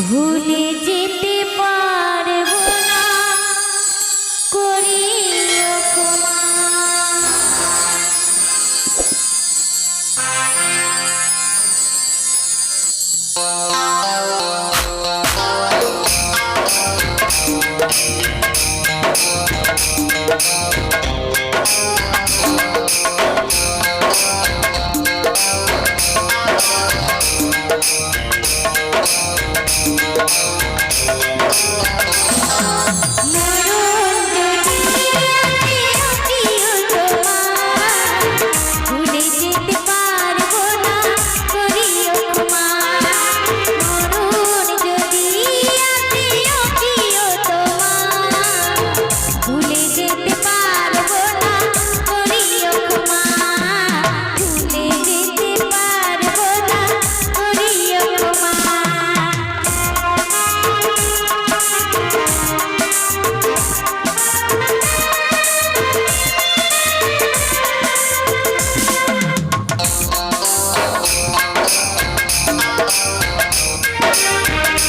ভুলে যেতে পারব ভুলে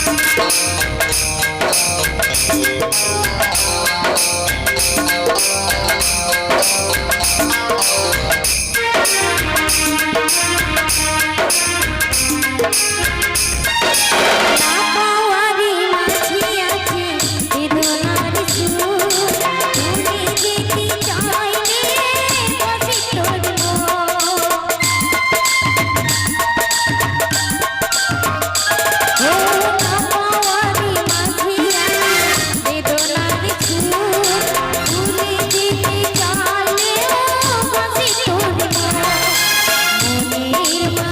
পাওয়ারি Thank you.